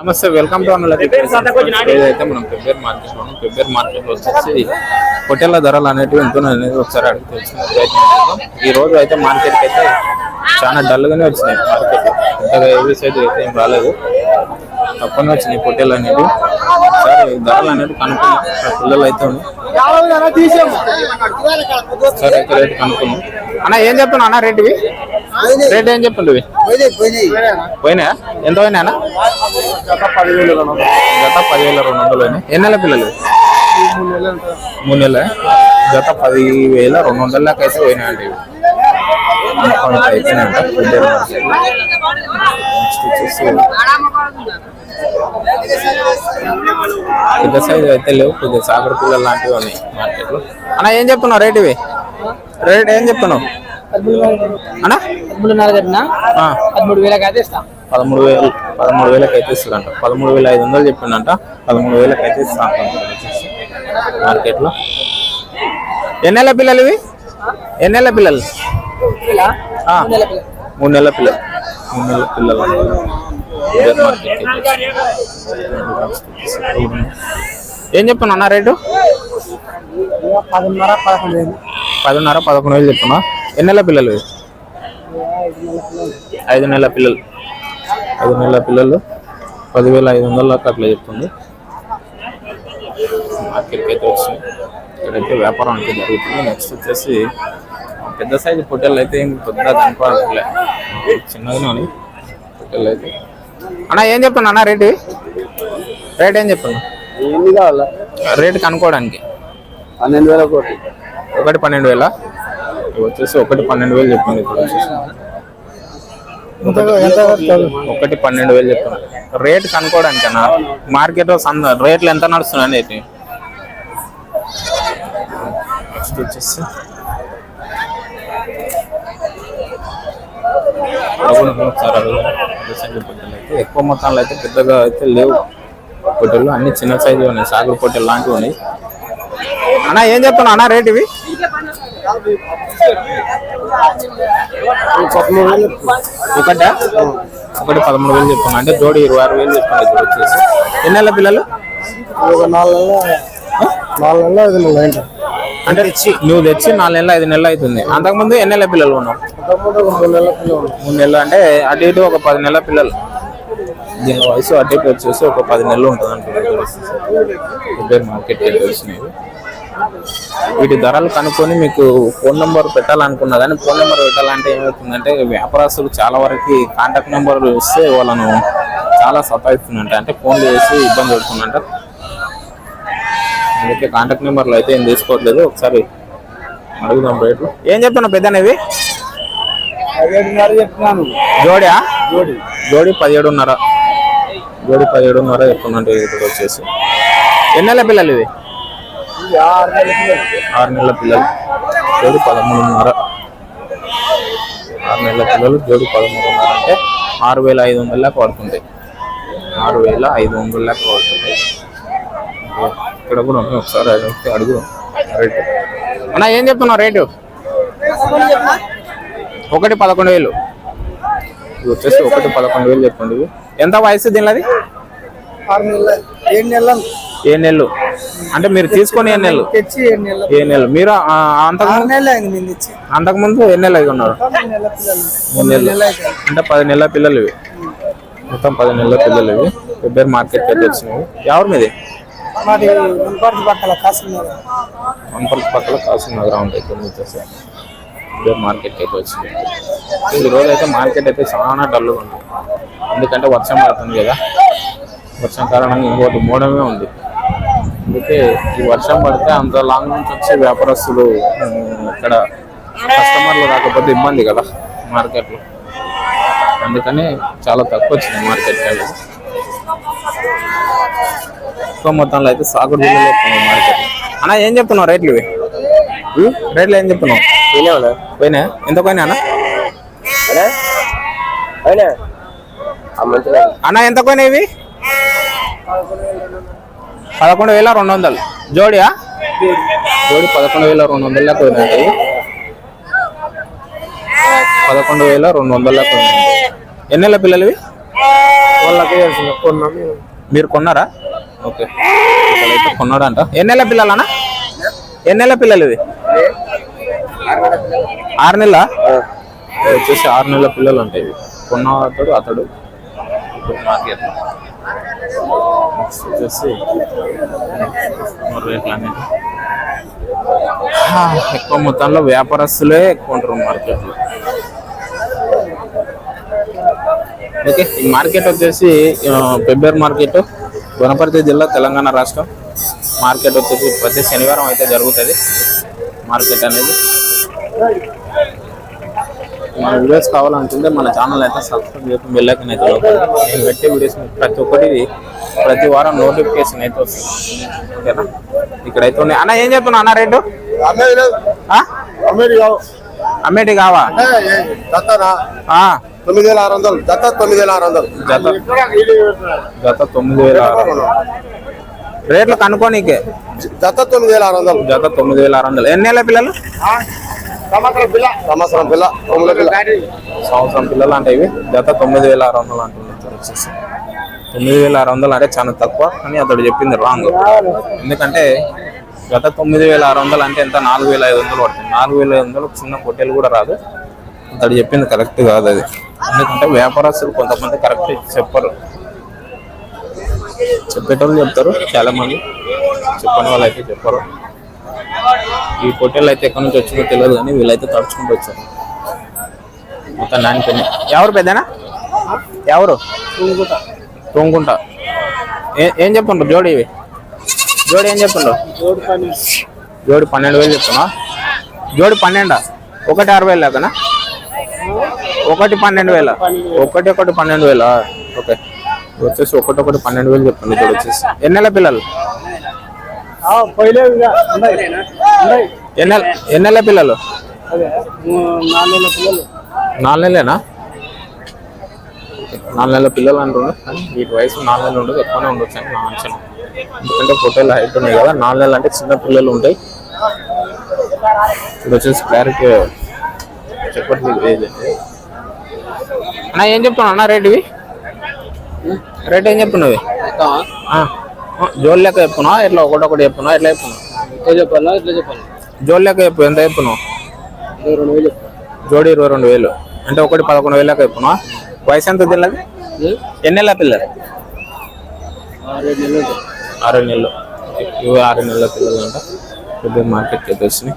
నమస్తే welcome to అన్నలకి అయితే మనం పెబ్బేర్ మార్కెట్లో పెబ్బేర్ మార్కెట్లో వచ్చేసి హోటళ్ళ ధరలు అనేటివి ఎంత ఉన్నాయి అనేది ఒకసారి అడిగి తెలుసుకునే ప్రయత్నం. ఈ రోజు అయితే మార్కెట్కి అయితే చాలా డల్ గానే వచ్చినాయి మార్కెట్. పెద్దగా ఏవి సైడ్ అయితే ఏం రాలేదు. తక్కువనే వచ్చినాయి పొట్టేలు అనేవి ఒకసారి ధరలు అనేది కనుక్కున్నాం పిల్లలు అయితే ఉన్నాయి. ఒకసారి అయితే రేటు కనుక్కున్నాం అన్న ఏం చెప్తున్నా అన్న రేట్ ఇవి? రేట్ ఏం ఇవి? పోయినా ఎంత పోయినా గత పదివేల రెండు వందలు. ఎన్ని నెలల పిల్లలు? మూడు నెలల? గత పది వేల రెండు వందల దాకా అయితే అమ్మకానికి అయిపోయినాయంట. పెద్ద సైజు అయితే లేవు. కొద్దిగా సాగర్ పిల్లలు లాంటివి ఉన్నాయి మార్కెట్లో అన్న ఏం చెప్తున్నావు రేట్ ఇవి? రేట్ ఏం చెప్తున్నావు? అన్నా? పదమూడున్నర కట్టినా. పదమూడు వేలకు అయితే ఇస్తాం. పదమూడు వేలు పదమూడు వేలకు అయితే ఇస్తుందంట పదమూడు వేల ఐదు వందలు చెప్పిండంట పదమూడు వేలకు అయితే ఇస్తా మార్కెట్లో. ఎన్నెళ్ళ పిల్లలు ఇవి? ఎన్నెళ్ళ పిల్లలు? మూడు నెలల పిల్లలు. మూడు నెలల పిల్లలు. ఏం చెప్తున్నా అన్న రేటు? పదిన్నర పదకొండు వేలు. పదిన్నర పదకొండు వేలు చెప్తున్నా ఎన్ని నెలల పిల్లలు? ఐదు నెలల పిల్లలు. ఐదు నెలల పిల్లలు. పదివేల ఐదు వందల దాకా అట్లా చెప్తుంది. మార్కెట్కి అయితే వచ్చింది. ఇక్కడైతే వ్యాపారం అయితే జరుగుతుంది. నెక్స్ట్ వచ్చేసి పెద్ద సైజు పొట్టెలు అయితే ఏం పెద్దగా కనపడట్లే చిన్నగానే ఉన్నాయి పొట్టెలు అయితే. అన్న ఏం చెప్తున్నా అన్న రేటు? రేట్ ఏం కావాలా? రేట్ కనుక్కోవడానికి. పన్నెండు వేల కోటి ఒకటి పన్నెండు వేల? ఇవి వచ్చేసి ఒకటి పన్నెండు వేలు చెప్పింది ఇప్పుడు వచ్చేసి. ఒకటి పన్నెండు వేలు చెప్తున్నా రేట్ కనుక్కోవడానికి అన్న మార్కెట్ సంద రేట్లు ఎంత నడుస్తున్నాయి అయితే నెక్స్ట్ వచ్చేసి. ఎక్కువ మొత్తంలో అయితే పెద్దగా అయితే లేవు. పొట్టెలు అన్ని చిన్న సైజు ఉన్నాయి. సాగర్ పొట్టెలు లాంటివి ఉన్నాయి. అన్న ఏం చెప్తున్నా అన్న రేట్ ఇవి? ఒకట? ఒకటి పదమూడు వేలు చెప్తున్నా. అంటే జోడి ఇరవై ఆరు వేలు చెప్తున్నా ఇప్పుడు వచ్చేసి. ఎన్ని నెలల పిల్లలు? ఒక నాలుగు నెలల. నాలుగు నెలల ఐదు నెలలు ఏంటి అంటే నువ్వు తెచ్చి నాలుగు నెలలు ఐదు నెలలు అవుతుంది. అంతకుముందు ఎన్ని నెలల పిల్లలు ఉన్నావు మూడు నెలల. అంటే అటు ఇటు ఒక పది నెలల పిల్లలు. దీని వయసు అటు ఇటు వచ్చేసి ఒక పది నెలలు ఉంటుంది అంటున్నారు మార్కెట్ వచ్చినాయి వీటి ధరలు కనుక్కొని మీకు ఫోన్ నెంబర్ పెట్టాలనుకున్నా కానీ ఫోన్ నెంబర్ పెట్టాలంటే ఏమవుతుందంటే వ్యాపారస్తులు చాలా వరకు కాంటాక్ట్ నెంబర్ ఇస్తే వాళ్ళను చాలా సతాయిస్తుందంట. అంటే ఫోన్లు చేసి ఇబ్బంది పెడుతుందంట. అందుకే కాంటాక్ట్ నెంబర్లు అయితే ఏం తీసుకోవట్లేదు. ఒకసారి అడుగుదాం రేట్లు. ఏం చెప్తున్నావు పెద్దనేవి? పదిహేడున్నర చెప్తున్నాను. జోడియా? జోడి. జోడి పదిహేడున్నర. జోడి పదిహేడున్నర చెప్తుందంటే ఇప్పుడు వచ్చేసి. ఎన్ని నెలల పిల్లలు ఇవి? ఆరు నెలల పిల్లలు జోడి పదమూడున్నర. ఆరు నెలల పిల్లలు జోడి పదమూడున్నర అంటే ఆరు వేల ఐదు వందల లెక్క పడుతుంది ఆరు వేల ఐదు వందల లెక్క పడుతుంది ఇక్కడ కూడా ఉన్నాయి. ఒకసారి అడిగితే అడుగు. రేటు అన్న ఏం చెప్తున్నావు రేటు? ఒకటి పదకొండు వేలు. ఇది వచ్చేసి ఒకటి పదకొండు వేలు చెప్పండి. ఎంత వయసు దీనిది? ఆరు నెలల. ఏడు నెలలు. ఏ నెలలు. అంటే మీరు తీసుకొని ఏ నెలలు? తెచ్చి ఏ నెలలు? మీరు అంతకు అంతకుముందు ఎన్ని నెలలు అయి ఉన్నారు? మూడు నెలలు అంటే పది నెలల పిల్లలు ఇవి. మొత్తం పది నెలల పిల్లలు ఇవి. ఫిబ్రవరి మార్కెట్ అయితే వచ్చినాయి ఎవరి మీది? మాది పక్కల వనపర్తి పక్కల ఉంటాయి కొన్ని వచ్చేసి ఫిబ్రవరి మార్కెట్ అయితే వచ్చింది. ఈ రోజు అయితే మార్కెట్ అయితే చాలా డల్గా ఉంది. ఎందుకంటే వర్షం పడుతుంది కదా. వర్షం కారణంగా ఇంకోటి మూడమే ఉంది. అందుకే ఈ వర్షం పడితే అంత లాంగ్ నుంచి వచ్చే వ్యాపారస్తులు ఇక్కడ కస్టమర్లు రాకపోతే ఇబ్బంది కదా మార్కెట్లో అందుకని చాలా తక్కువ వచ్చింది మార్కెట్ అనేది ఎక్కువ మొత్తంలో అయితే సాగుడు బిల్లులు మార్కెట్ అన్న ఏం చెప్తున్నావు రేట్లు ఇవి? రేట్లు ఏం చెప్తున్నావు? పోయినా ఎంత పోయినా అన్న? అన్న? ఎంత పోయినా ఇవి? పదకొండు వేల రెండు వందలు. జోడియా? జోడి పదకొండు వేల రెండు వందల లెక్క పోయినాయి పదకొండు వేల రెండు వందల లెక్క పోయినాయి ఎన్ని నెలల పిల్లలు ఇవి వాళ్ళకే మీరు కొన్నారా? ఓకే. ఇక్కడైతే కొన్నాడంట. ఎన్ని నెలల పిల్లలనా? ఎన్ని నెలల పిల్లలు ఇవి ఆరు నెలల? వచ్చేసి ఆరు నెలల పిల్లలు ఉంటాయి. ఇవి కొన్న అతడు అతడు. వచ్చేసి అనేది ఎక్కువ మొత్తంలో వ్యాపారస్తులే ఎక్కువ ఉంటారు మార్కెట్లో ఓకే ఈ మార్కెట్ వచ్చేసి పెబ్బేర్ మార్కెట్ వనపర్తి జిల్లా తెలంగాణ రాష్ట్రం. మార్కెట్ వచ్చేసి ప్రతి శనివారం అయితే జరుగుతుంది. మార్కెట్ అనేది. మన వీడియోస్ కావాలనుకుంటే మన ఛానల్ అయితే సబ్స్క్రైబ్ చేయడం వెళ్ళకని అయితే. నేను పెట్టే వీడియోస్ ప్రతి ఒక్కటి ప్రతి వారం నోటిఫికేషన్ అయితే వస్తుంది. ఓకేనా? ఇక్కడైతే ఉన్నాయి. అన్న ఏం చెప్తున్నా అన్న రేటు? అమ్మేటి కావా తొమ్మిది వేల ఆరు వందలు దత్త తొమ్మిది వేల ఆరు వందలు జత. జత తొమ్మిది వేల ఆరు వందలు. రేట్లు కనుక్కోనీకే. దత్త తొమ్మిది వేల ఆరు వందలు. జత తొమ్మిది వేల ఆరు వందలు. ఎన్ని నెలల పిల్లలు? సంవత్సరం పిల్ల. సంవత్సరం పిల్ల తొమ్మిది పిల్ల. సంవత్సరం పిల్లలు అంటే ఇవి. జత తొమ్మిది వేల ఆరు వందలు అంటున్నారు వచ్చేసి. తొమ్మిది వేల ఆరు వందలు అంటే చాలా తక్కువ అని అతడు చెప్పింది రాంగ్ ఎందుకంటే గత తొమ్మిది వేల ఆరు వందలు అంటే ఎంత? నాలుగు వేల ఐదు వందలు పడుతుంది. నాలుగు వేల ఐదు వందలు చిన్న పొట్టేలు కూడా రాదు. అతడు చెప్పింది కరెక్ట్ కాదు అది. ఎందుకంటే వ్యాపారస్తులు కొంతమంది కరెక్ట్ చెప్పరు. చెప్పేటోళ్ళు చెప్తారు చాలా మంది చెప్పని వాళ్ళు అయితే చెప్పరు. ఈ పొట్టేళ్ళు అయితే ఎక్కడి నుంచి వచ్చిందో తెలియదు కానీ వీళ్ళైతే తడుచుకుంటూ వచ్చారు. మొత్తం నానిపోయినాయి ఎవరు పెద్దనా? ఎవరు? తొంగుంట. ఏ- ఏం చెప్తుండ్రు? జోడి ఇవి. జోడి ఏం చెప్తుండ్రు? జోడి పన్నెండు. వేలు చెప్తున్నా. జోడి పన్నెండా? ఒకటి అరవై లేకనా? ఒకటి పన్నెండు వేల? ఒకటి ఒకటి పన్నెండు వేల? ఓకే. వచ్చేసి ఒకటి ఒకటి పన్నెండు వేలు చెప్తుంది జోడి వచ్చేసి. ఎన్ని నెలల పిల్లలు? పైలే ఎన్ని నెల ఎన్ని నెలల పిల్లలు నాలుగు నెలల పిల్లలు. నాలుగు నెలలేనా? నాలుగు నెలల పిల్లలు అంటున్నారు కానీ వీటి వయసు నాలుగు నెలలు ఉండదు ఎక్కువనే ఉండొచ్చు అని నా అంచనా. ఎందుకంటే ఫోటోలు హైట్ ఉన్నాయి కదా నాలుగు నెలలు అంటే చిన్న పిల్లలు ఉంటాయి. ఇప్పుడు వచ్చేసి క్లారిటీ చెప్పట్లేదు ఏది? అన్న ఏం చెప్తున్నావు అన్న రేట్ ఇవి? రేట్ ఏం చెప్తున్నావు జోలు లెక్క చెప్పున్నావా ఎట్లా ఒకటొకటి చెప్పున్నావా ఎట్లా చెప్పున్నావు ఇట్లా చెప్పాలా? ఇట్లా చెప్పాలి? జోలు లెక్క చెప్పు ఎంత చెప్పున్నావు రెండు వేలు చెప్పాలి జోడి ఇరవై రెండు వేలు. అంటే ఒకటి పదకొండు వేలు లెక్క చెప్పున్నావా వయసు ఎంత తెలియదు ఎన్ని నెలల పిల్లలు ఆరు నెలలు ఉంటాయి. ఆరు నెలలు. ఇవి ఆరు నెలల పిల్లలు అంట పెద్ద మార్కెట్కి అయితే వచ్చినాయి